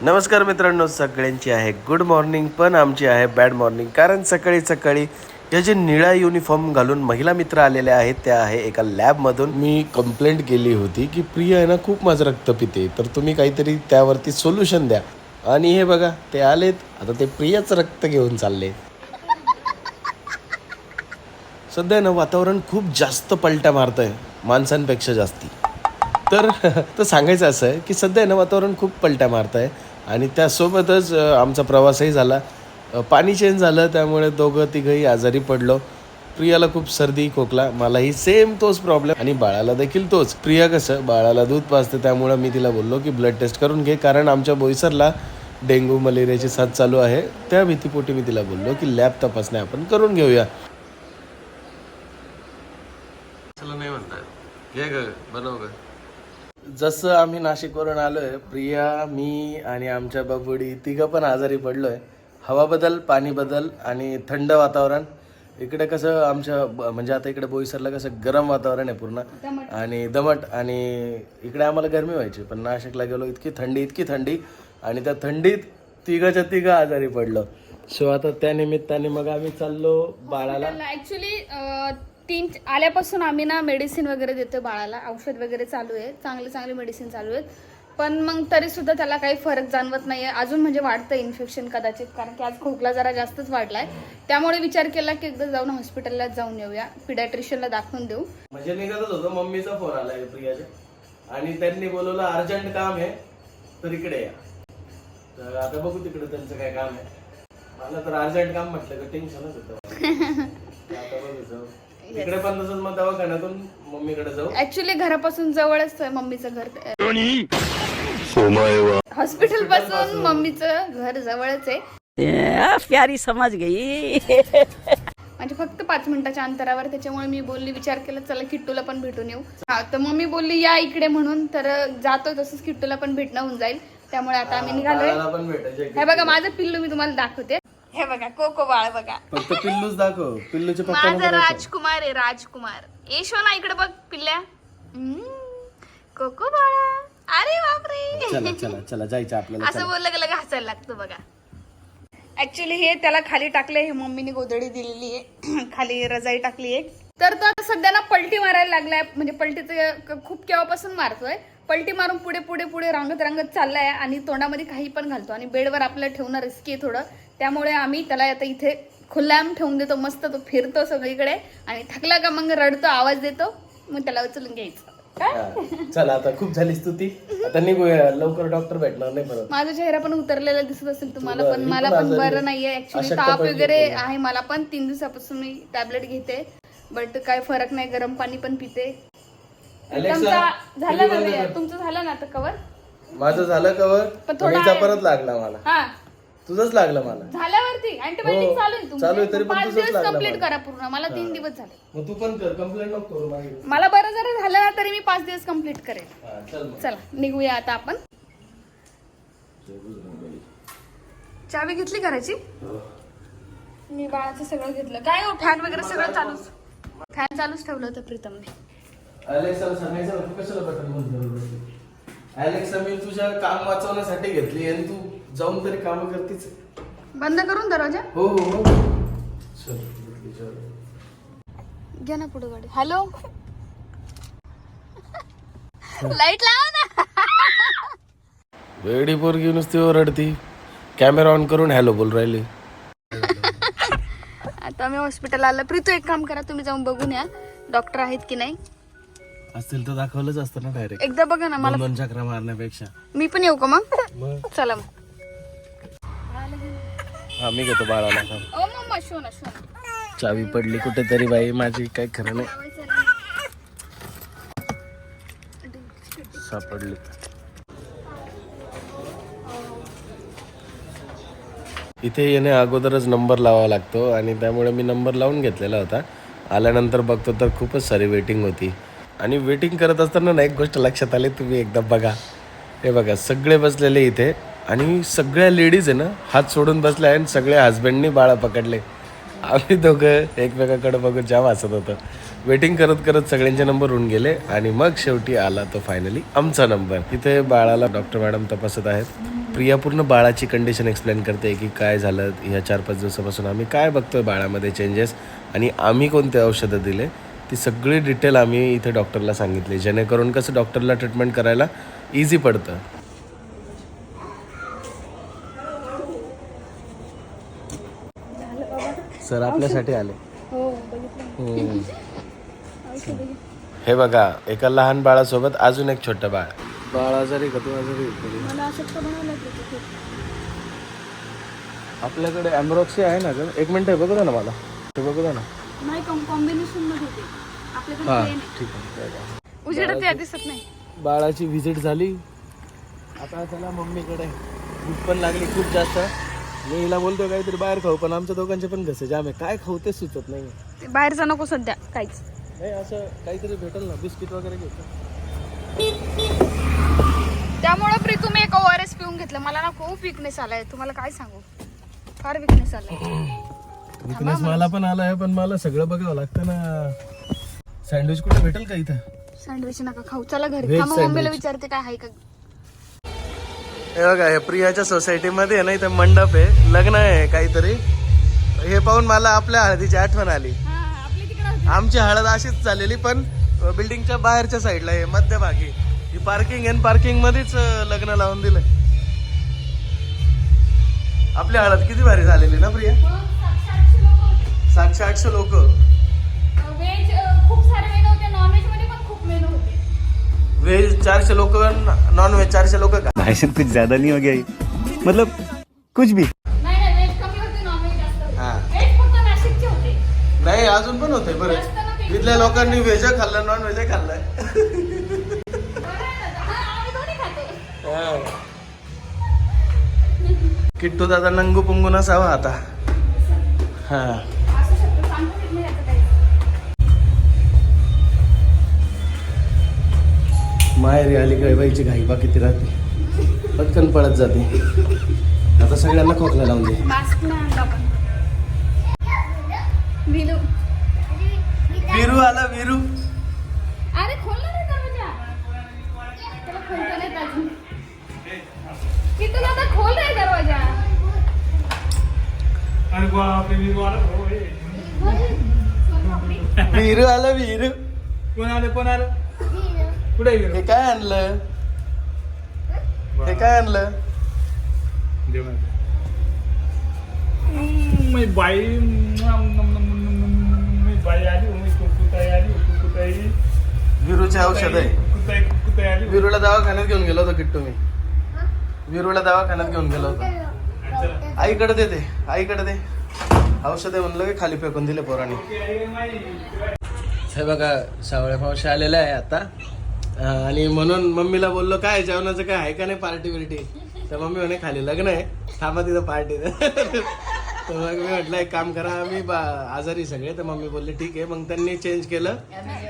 नमस्कार मित्रांनो सगळ्यांची आहे गुड मॉर्निंग पण आमची आहे बॅड मॉर्निंग कारण सकाळी सकाळी या जे निळा युनिफॉर्म घालून महिला मित्र आलेले आहेत त्या आहे एका लॅबमधून मी कंप्लेंट केली होती की प्रिया आहे ना खूप माझं रक्त पिते तर तुम्ही काहीतरी त्यावरती सोल्युशन द्या. आणि हे बघा ते आलेत आता ते प्रियाचं रक्त घेऊन चालले. सध्या ना वातावरण खूप जास्त पलट्या मारत आहे माणसांपेक्षा जास्ती. तर तर सांगायचं असं आहे की सध्या ना वातावरण खूप पलट्या मारत आहे आणि त्यासोबतच आमचा प्रवासही झाला. पाणी चेंज झालं त्यामुळे दोघं तिघंही आजारी पडलो. प्रियाला खूप सर्दी खोकला मलाही सेम तोच प्रॉब्लेम आणि बाळाला देखील तोच. प्रिया कसं बाळाला दूध पाजते त्यामुळं मी तिला बोललो की ब्लड टेस्ट करून घे कारण आमच्या बोईसरला डेंग्यू मलेरियाची साथ चालू आहे. त्या भीतीपोटी मी तिला बोललो की लॅब तपासण्या आपण करून घेऊया. नाही म्हणतात घे ग बनव ग. जसं आम्ही नाशिकवरून आलोय प्रिया मी आणि आमच्या बाबुडी तिघं पण आजारी पडलोय. हवा बदल पाणी बदल आणि थंड वातावरण. इकडे कसं आमच्या म्हणजे आता इकडे बोईसरला कसं गरम वातावरण आहे पूर्ण. आणि दमट आणि इकडे आम्हाला गरमी व्हायची पण नाशिकला गेलो इतकी थंडी इतकी थंडी आणि त्या थंडीत तिघाच्या तिघं आजारी पडलो. सो आता त्या निमित्ताने मग आम्ही चाललो बाळाला. ऍक्च्युली तीन आल्यापासून आम्ही ना मेडिसिन वगैरे देतो बाळाला. औषध वगैरे चालू आहे. चांगले चांगले मेडिसिन चालू आहेत. पण मग तरी सुद्धा त्याला काही फरक जाणवत नाहीये. अजून म्हणजे वाढतं इन्फेक्शन कदाचित. कारण की आज खोकला जरा जास्तच वाढलाय. त्यामुळे विचार केला की एकदा जाऊन हॉस्पिटलला जाऊन येऊया. पिडॅट्रिशियनला दाखवून देऊ. म्हणजे निघतच होतो. मम्मीचा फोन आलाय प्रियाच्या आणि त्यांनी बोलवलं अर्जंट काम आहे तर इकडे या. तर आता बघू तिकडे त्यांचं काय काम आहे. मला तर अर्जंट काम म्हटलं का टेन्शनच होतं. आता बघू इकडे पण तसंच मग दवाखान्यातून मम्मीकडे जाऊ. ऍक्च्युली घरापासून जवळच आहे मम्मीचं घर हॉस्पिटलपासून मम्मीचं घर जवळच आहे. प्यारी समझ गई. म्हणजे फक्त पाच मिनिटाच्या अंतरावर त्याच्यामुळे मी बोलली विचार केला चला किट्टूला पण भेटून येऊ. हा तर मम्मी बोलली या इकडे म्हणून. तर जातो तसंच किट्टूला पण भेटणं होऊन जाईल. त्यामुळे आता आम्ही निघालोय. बाळाला पण भेटायचे हे बघा माझं पिल्लू मी तुम्हाला दाखवते. हे बघा कोको बाळ बघा. फक्त पिल्लूच दाखव. पिल्लूचे पप्पा माझा राजकुमार आहे राजकुमार. येशो ना इकडे बघ पिल्ल्या. कोको बाळा. अरे बापरे. चला चला चला जायचं आपल्याला असं बोललं की लगेच हसायला लागतं बघा. ऍक्च्युली हे त्याला खाली टाकले हे मम्मीने गोधडी दिलेली आहे. खाली रजाई टाकली आहे. तर तो आता सध्या ना पलटी मारायला लागलाय. म्हणजे पलटीचं क- खूप केव्हापासून मारतोय. पलटी मारून पुढे पुढे पुढे रांगत रांगत चाललाय आणि तोंडामध्ये काही पण घालतो आणि बेडवर आपल्याला ठेवणं रिस्की आहे थोडं. त्यामुळे आम्ही त्याला आता इथे खुल्लाम ठेवून देतो मस्त तो फिरतो सगळीकडे आणि थकला का मग रडतो आवाज देतो मग त्याला उचलून घ्यायचं काय. चला आता खूप झाली स्तुती आता निघूया लवकर डॉक्टर भेटणार नाही परत माझा चेहरा पण उतरलेला दिसत असेल तुम्हाला पण मला पण. बरं नाहीये ऍक्च्युली ताप वगैरे. आहे मला पण तीन दिवसापासून मी टॅबलेट घेते बट काय फरक नाही गरम पाणी पण पिते झालं ना? तुमचं झालं ना आता कवर माझं झालं कवर पण थोडं. परत लागला मला हा तुझंच लागलं मला. झाल्यावरती. अँटीबायोटिक हो, चालू आहे चालू आहे, तरी पण पाच तुझंच दिवस लागलं कंप्लीट मला. करा पूर्ण. मला तीन दिवस झाले. मग तू पण कर कंप्लेंट नको करू मागे मला बरं जरा झालं ना तरी मी पाच दिवस कंप्लीट करेल हा, चल मग. चला निघूया आता आपण. चावी घेतली करायची मी बाळाचं सगळं घेतलं. काय हो फॅन वगैरे सगळं चालूच? फॅन चालूच ठेवलं होतं प्रीतमने. अलेक्साला सांगायचं कशाला बटन बंद? अलेक्सा मी तुझ्या काम वाचवण्यासाठी घेतली आणि तू जाऊन तरी काम करतीच बंद करून दरवाजा? हो हो हो. चल. घ्या ना पुढे गाडी. हॅलो? लाइट लावा ना. वेडी पोरगी नुसती ओरडती. कॅमेरा ऑन करून हॅलो बोल राहिली. आता आम्ही हॉस्पिटल आलं. प्रीतू एक काम करा तुम्ही जाऊन बघून या. डॉक्टर आहेत की नाही? असतील तर दाखवलंच असतं ना डायरेक्ट एकदा बघा ना मला दोन चक्रा मारण्यापेक्षा. मी पण येऊ का मग? चला मग. हा मी घेतो बाळाला. थांब. ओ मम्मा चावी पडली कुठेतरी बाई माझी काही खरं नाही. सापडली. इथे येणे अगोदरच नंबर लावावा लागतो आणि त्यामुळे मी नंबर लावून घेतलेला होता. आल्यानंतर बघतो तर खूपच सारी वेटिंग होती. आणि वेटिंग करत असताना ना एक गोष्ट लक्षात आली तुम्ही एकदा बघा. हे बघा सगळे बसलेले इथे. आणि सगळ्या लेडीज आहे ना हात सोडून बसल्या आणि सगळ्या हजबंडनी बाळा पकडले. आम्ही दोघं एकमेकाकडं बघून जाम हसत होतो. वेटिंग करत करत सगळ्यांचे नंबर होऊन गेले आणि मग शेवटी आला तो फायनली आमचा नंबर इथे बाळाला डॉक्टर मॅडम तपासत आहेत. प्रिया पूर्ण बाळाची कंडिशन एक्सप्लेन करते की काय झालं ह्या चार पाच दिवसापासून आम्ही काय बघतोय बाळामध्ये चेंजेस आणि आम्ही कोणते औषधं दिले? ती सगळी डिटेल आम्ही इथे डॉक्टरला सांगितली. जेणेकरून कसं डॉक्टरला ट्रीटमेंट करायला इझी पडतं. सर आपल्यासाठी आले. हम्म. हे बघा एका लहान बाळासोबत अजून एक छोटं बाळ. बाळ आजारी का तू आजारी? आपल्याकडे अँब्रॉक्सी आहे ना ग? एक मिनिट बघू दे ना मला. ते बघू दे ना. नाही कॉम्बिनेशनमध्ये होते. आपल्याकडे हा plain आहे. ठीक आहे उजेडात ते दिसत नाही. बाळाची व्हिजिट झाली. आता चला मम्मीकडे भूक पण लागली खूप जास्त. मी हिला बोलतोय काहीतरी बाहेर खाऊ पण आमच्या दोघांचे पण घसे जाम आहे काय खाऊ ते सुचत नाही ते बाहेरचा नको सध्या काहीच. नाही असं काहीतरी भेटेल ना बिस्किट वगैरे घेतो. त्यामुळे प्रीतू मी एक ओ आर एस पिऊन घेतलं. मला ना खूप विकनेस आलाय. तुम्हाला काय सांगू? फार विकनेस आलाय. विकनेस मला. पण आलाय पण मला सगळं बघावं लागतं ना. सँडविच कुठे भेटेल का इथं? सँडविच नका खाऊ. चला घरी. Veg थांबा मम्मीला. विचारते काय आहे का. हे बघा हे प्रियाच्या सोसायटीमध्ये ना इथं मंडप आहे लग्न आहे काहीतरी. हे पाहून मला आपल्या हळदीची आठवण आली. आमची हळद अशीच झालेली पण बिल्डिंगच्या बाहेरच्या साईडला आहे मध्यभागी. ही पार्किंग आहे पार्किंग मध्येच लग्न लावून दिलंय. आपली हळद किती भारी झालेली ना प्रिया? सातशे आठशे लोक व्हेज चारशे लोक नॉन व्हेज चारशे लोक का? साहब कुछ ज्यादा नहीं हो गया ये? मतलब कुछ भी। नाही नाही व्हेज कमी होते नॉनव्हेज जास्त होते। हा। व्हेज फक्त नाशिकचे होते। नाही अजून पण होते बरेच इथल्या लोकांनी व्हेज खाल्लं नॉन व्हेज खाल्लंय. बरं आहे ना? हा, आम्ही दोन्ही खातो. किट्टू दादा नंगू पुंगू नसावा आता. हा. माहेरी आली गळबाईची घाई बा किती राहते. पटकन पळत जाते. आता सगळ्यांना खोकला लावून दे. विरू. आला विरू. अरे खोल ना रे दरवाजा त्याला खोलता नाही येत अजून. किती आता खोल रे दरवाजा. अरे बापरे मी वाला विरू आला विरू. कोण आलं कोण आलं? कुठे हे काय आणलं? हे काय आणलं? मी बाई मी बाई आली मी कुकुताई आली कुकुताई. विरूचे औषध आहे. कुकुताई कुकुताई आली. विरूला दवाखान्यात घेऊन गेलो होतो किट्टू मी. विरूला दवाखान्यात घेऊन गेलो होतो. आईकडे दे ते आईकडे दे. औषध आहे म्हणलं की खाली फेकून दिले पोरांनी. हे बघा सावळ्या मावशी आलेल्या आहे आता. आणि म्हणून मम्मीला बोललो काय जेवणाचं काय आहे का नाही पार्टी बिर्टी? तर मम्मी म्हणे खाली लग्न आहे. थांबा तिथं पार्टी. तर मग मी म्हटलं एक काम करा आम्ही बा आजारी सगळे. तर मम्मी बोलले ठीक आहे. मग त्यांनी चेंज केलं.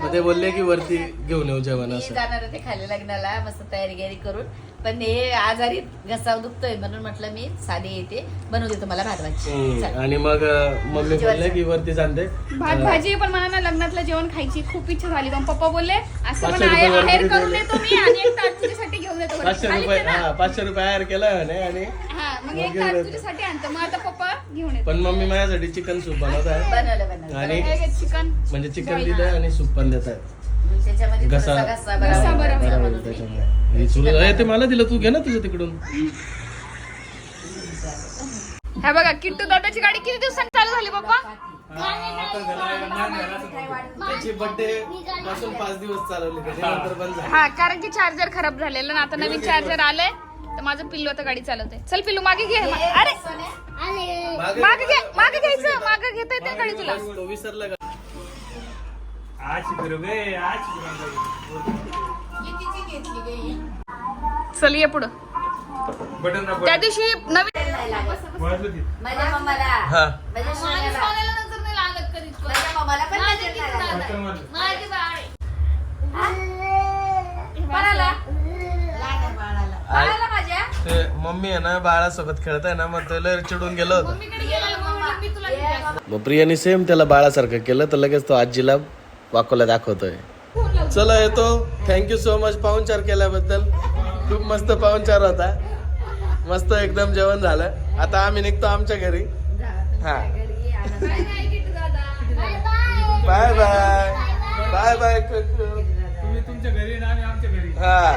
मग ते बोलले की वरती घेऊन येऊ जेवण मी असं. जाणार होते खाली लग्नाला मस्त तयारी गिरी करून. पण हे आजारी घसा दुखतोय म्हणून म्हटलं मी साधी येते बनवते तुम्हाला भात भाजी आणि मग अं, मम्मी बोलले की वरती जाणते. भात भाजी पण मला ना लग्नातलं जेवण खायची खूप इच्छा झाली. पण पप्पा बोलले असं पण पाचशे रुपये वर आहेर करून करून दिले. देतो मी आणि एक ताट तुझ्यासाठी घेऊन. पाचशे रुपये ना. हा पाचशे रुपये हायर केला आणि हा मग एक घेऊन ताट येतो. तुझ्यासाठी आणतो. मग आता पप्पा घेऊन येतो. पण मम्मी माझ्यासाठी चिकन सूप बनवत आहे बनवलं बनवलं. आणि चिकन. म्हणजे चिकन दिलंय आणि सूप पण देत आहे त्याच्यामध्ये घसा- थोडासा घसा घसा बरा बरा होईल. बरोबर. त्याच्यामुळे हे सुरू आहे ते मला दिलं तू घे ना तुझं तिकडून. हा बघा किट्टू दादाची गाडी किती दिवसांनी चालू झाली पप्पा त्याची बर्थडे पासून पाच दिवस चालवली त्याच्यानंतर बंद झाली. हा कारण की चार्जर खराब झालेलं ना आता नवीन चार्जर आलंय तर माझं पिल्लू आता गाडी चालवते. चल पिल्लू मागे घे. अरे! मागे घे मागे घ्यायचं मागे घेता येते गाडी तुला. तो गे शिकलो चल ये पुढं. बटन दाब त्या दिवशी नवीन वाजलं ती माझ्या मम्माला. हा. माझ्या सोन्याला माझ्या मम्माला पण नजर लागला. पटकन वाजलं. बाळाला? लहान बाळाला. बाळाला माझ्या? ते मम्मी आहे ना बाळासोबत खेळत आहे ना मग तो लय चिडून गेलो होतो. मम्मीकडे तुला. मग प्रियाने सेम त्याला बाळासारखं केलं तर लगेच तो आजीला वाकोला दाखवतोय. चला येतो. थँक्यू सो मच पाहुणचार केल्याबद्दल. खूप मस्त पाहुणचार होता. मस्त एकदम जेवण झालं. आता आम्ही निघतो आमच्या घरी. हा. Bye bye bye bye bye bye तुम्ही तुमच्या घरी ना आम्ही आमच्या घरी. हा.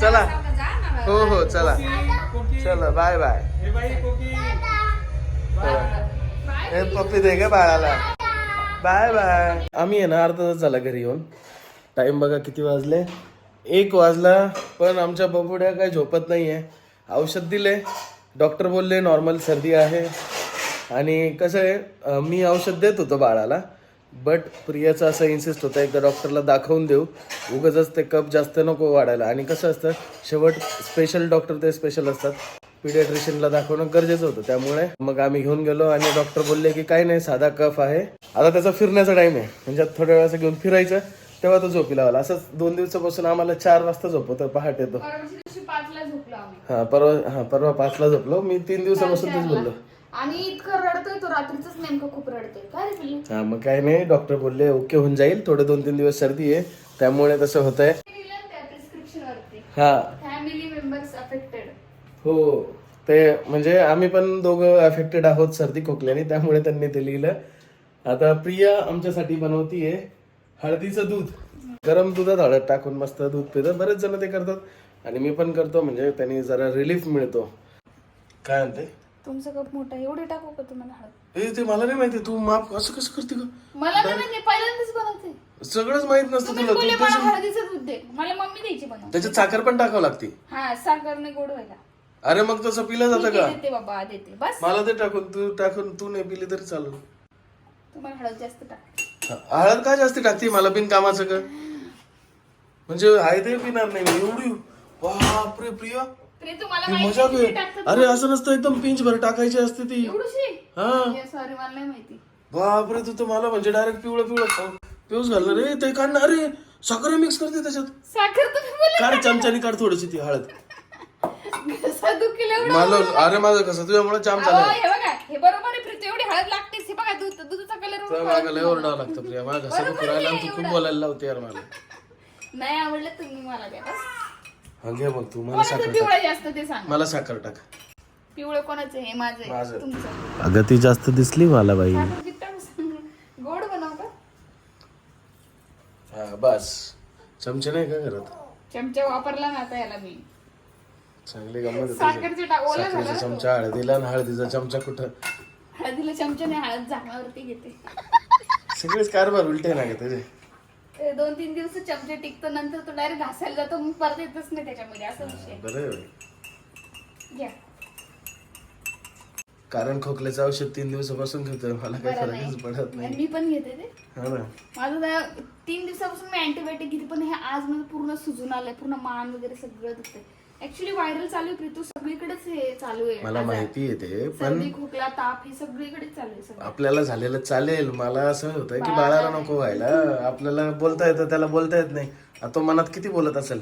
चला. हो हो चला. चला बाय बाय हे हे पप्पी दे ग बाळाला. Bye bye. आम्ही आहे ना अर्धा तास झाला घरी येऊन. टाइम बघा किती वाजले. एक वाजला पण आमच्या बबुड्या काही झोपत नाही आहे औषध दिले. डॉक्टर बोलले नॉर्मल सर्दी आहे. आणि कसं आहे मी औषध देत होतो बाळाला. बट प्रियाचं असं इन्सिस्ट होतं एकदा डॉक्टरला दाखवून देऊ. उगाच ते कप जास्त नको वाढायला. आणि कसं असतं शेवट स्पेशल डॉक्टर ते स्पेशल असतात. पिडियाट्रिशियनला दाखवणं गरजेचं होतं. त्यामुळे मग आम्ही घेऊन गेलो आणि डॉक्टर बोलले की काही नाही साधा कफ आहे. आता त्याचा फिरण्याचा टाइम आहे. म्हणजे थोड्या वेळाचं घेऊन फिरायचं तेव्हा तो झोपी लावायला असंच दोन दिवसापासून आम्हाला चार वाजता झोपवतो पहाटे तो. हा परवा हा परवा पाचला झोपलो. मी तीन दिवसापासून तेच बोललो. आणि इतकं रडतोय तो रात्रीच नेमकं खूप रडतोय. काय हा मग काय नाही. डॉक्टर बोलले ओके होऊन जाईल. थोडे दोन तीन दिवस सर्दी आहे. त्यामुळे तसं होत आहे हा. फॅमिली मेंबर्स अफेक्टेड हो. ते म्हणजे आम्ही पण दोघं अफेक्टेड आहोत सर्दी खोकल्याने त्यामुळे त्यांनी ते लिहिलं. आता प्रिया आमच्यासाठी बनवतीये हळदीचं दूध. गरम दुधात हळद टाकून मस्त दूध पितं. बरेच जण ते करतात. आणि मी पण करतो म्हणजे त्यांनी जरा रिलीफ मिळतो. काय म्हणते? तुमचं कप मोठा एवढे टाकू का तुम्हाला हळद? ए ते मला नाही माहिती. तू माप असं कसं करते का मला नाही माहिती. पहिल्यांदाच बनवते. सगळंच माहीत नसतं तुम्ही तुला. बोलले तू मला कशी- हळदीचं दूध दे. मला मम्मी द्यायची बनव त्याच्यात साखर पण टाकावं लागते. हा साखरने गोड व्हायला. अरे मग तसं पिलं जातं का? आहे, देते बाबा देते बस. मला ते टाकून तू टाकून तू नाही पिली तरी चालेल. तुम्हाला हळद जास्त टाक हळद का जास्ती टाकते मला बिन कामाचं का? म्हणजे आहे ते पिणार नाही मी एवढी बापरे प्रिया. तुम्हाला माहिती मजा किती टाकतात अरे असं नसतं एकदम पिंच भर टाकायची असते ती. एवढीशी? हा. सॉरी मला नाही माहिती. बापरे तू तर मला म्हणजे डायरेक्ट पिवळं पिवळं पिऊस घालणार रे ते काढणार अरे साखर मिक्स करते त्याच्यात. साखर तुम्ही बोलले काढ चमच्याने काढ थोडीशी ती हळद. कसं दुखील एवढं मला अरे माझं कसं? तुझ्यामुळे जाम अहो, झालं. हे बघा हे बरोबर आहे प्रीती एवढी हळद लागतेच हे बघा दूध दुधाचा तर कलर मागं लय ओरडावं लागतं प्रिया. मला कसं आणि तू खूप बोलायला लावते यार मला. नाही आवडलं तुम्ही मला द्या बस. हा घे मग तू. मला कोणाचं साखर टाक. पिवळं जास्त ते सांग. मला साखर टाक. पिवळं कोणाचं हे माझं आहे, माझं. तुमचं. अगं ती जास्त दिसली मला बाई. साखर किती टाकू? गोड बनव का हा बस. चमचे नाही का घरात? चमचा वापरला ना आता याला मी. चांगली गंमत आहे. साखरचे टाक ओलं साखरेचा झालं. चमचा हळदीला आणि हळदीचा चमचा कुठं? हळदीला चमचा नाही हळद झाकावरती घेते. सगळेच कारभार उलटे ना ग तुझे. ते दोन तीन दिवस चमचे टिकतो नंतर तो डायरेक्ट घासायला जातो मग परत येतच नाही त्याच्यामध्ये असं विषय बरं आहे बाई. घ्या. कारण खोकल्याचं औषध तीन दिवसापासून घेतोय मला काही बरं फरकच पडत नाही. नाही मी पण घेते ते. हा ना. माझं त्या- तीन दिवसापासून मी अँटीबायोटिक घेते पण हे आज मला पूर्ण सुजून आलंय पूर्ण मान वगैरे सगळं दुखतंय. ऍक्च्युली व्हायरल चालू आहे प्रीतू सगळीकडेच हे चालू आहे. मला आजार. माहिती आहे ते पण सर्दी खोकला ताप हे सगळीकडेच चालू आहे सगळं. आपल्याला झालेलं चालेल. मला असं होतं की बाळाला नको व्हायला. आपल्याला बोलता येतं त्याला बोलता येत नाही. आता तो मनात किती बोलत असेल?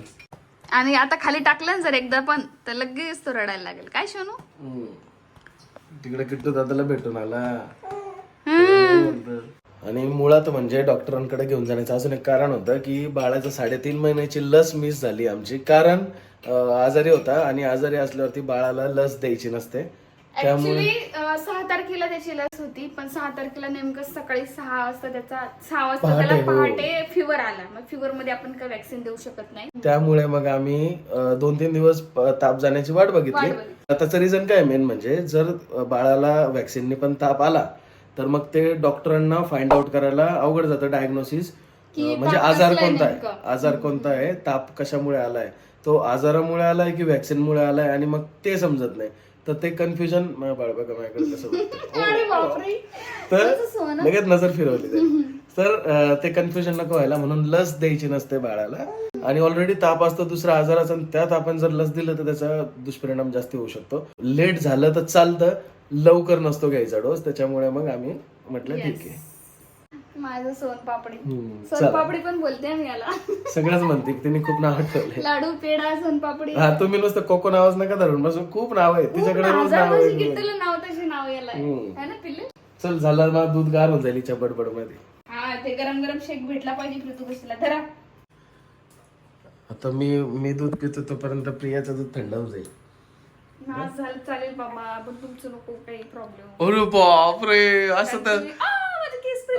आणि आता खाली टाकलं ना जर एकदा पण तर लगेच तो रडायला लागेल. काय शोनू. तिकडे किट्टू दादाला भेटून आला. आणि मुळात म्हणजे डॉक्टरांकडे घेऊन जाण्याचं अजून एक कारण होतं की बाळाचं साडेतीन महिन्याची लस मिस झाली आमची. कारण आजारी होता आणि आजारी असल्यावरती बाळाला लस द्यायची नसते. ऍक्च्युली सहा तारखेला त्याची लस होती पण सहा तारखेला नेमकं सकाळी सहा वाजता त्याचा सहा वाजता पहाटे, त्याला हो. पहाटे फिवर आला. मग फिवर मध्ये आपण काही वॅक्सिन देऊ शकत नाही. त्यामुळे मग आम्ही अं, दोन तीन दिवस ताप जाण्याची वाट बघितली. वाट बघितली. त्याचं रिझन काय मेन म्हणजे जर अं, बाळाला वॅक्सिननी पण ताप आला तर मग ते डॉक्टरांना फाइंड आउट करायला अवघड जातं डायग्नोसिस की म्हणजे ताप आजार कोणता आहे? नेमकं? आजार कोणता आहे? ताप कशामुळे आलाय? तो आजारामुळे आलाय की व्हॅक्सिनमुळे आलाय आणि मग ते समजत नाही. तर ते कन्फ्युजन बाळ बघा माझ्याकडे कसं बघतंय. बापरे. तर. लगेच नजर फिरवली त्याने. तर अं, ते कन्फ्युजन नको व्हायला म्हणून लस द्यायची नसते बाळाला. आणि ऑलरेडी ताप असतो दुसरा आजाराचा आणि त्यात आपण जर लस दिलं तर त्याचा दुष्परिणाम जास्त होऊ शकतो. लेट झालं तर चालतं लवकर नसतो घ्यायचा डोस त्याच्यामुळे मग आम्ही म्हटलं ठीक आहे. माझं सोनपापडी हम्म, सोनपापडी पण बोलते मी याला. सगळंच म्हणते तिने खूप नाव ठेवले. लाडू पेढा सोनपापडी हा तुम्ही नुसतं कोको नावच नका धरून बसून खूप नाव आहे तिच्याकडे रोज नाव जशी आहे नाव तशी नाव याला हम्म. है ना पिल्लू? चल झालं मला दूध गार होऊन जाईल हिच्या बडबडमध्ये हा ते गरम गरम शेक भेटला पाहिजे पृथू कशीला धरा. आता मी मी दूध पितो तोपर्यंत प्रियाचं दूध थंड होऊन जाईल. झालं चालेल बाबा. पण तुमचं नको काही प्रॉब्लेम अरे बापरे असं तर-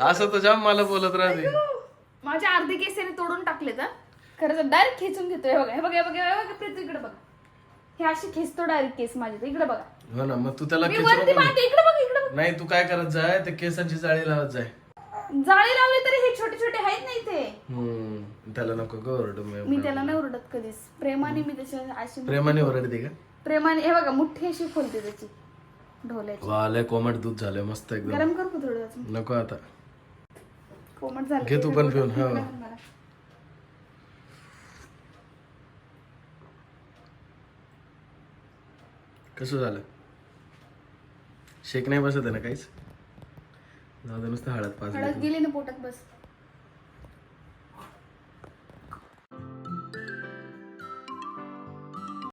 असं तर जाम मला बोलत राहते. माझे अर्धे केस तोडून टाकले तर खरंच डायरेक्ट खेचून घेतोय. बघा हे बघा हे बघा हे बघा प्रीती इकडे बघा. हे असे खेचतो डायरेक्ट केस माझे तर इकडे बघा. हो ना मग तू त्याला मी खेचू वरती नको ना. बांधते इकडे बघा इकडे नाही तू काय करत जाय ते केसांची जाळी लावत जाय. बघा जाळी लावली तरी हे छोटे छोटे आहेत ना इथे. हम्म त्याला नको ग ओरडू मी त्याला नाही ओरडत कधीच. प्रेमाने मी त्याच्या अशी प्रेमाने ओरडते का? प्रेमाने हे बघा मुठ्ठी अशी खोलते त्याची. ढोल्याची. वा लय कोमट दूध झालंय मस्त एकदम. गरम कर थोडं? नको आता. कोमट झालं. घे तू पण पिऊन हो. मला. कसं झालं? शेक नाही बसत आहे ना काहीच? जाऊ दे नुसतं हळद पाच हळद गेली ना पोटात बस.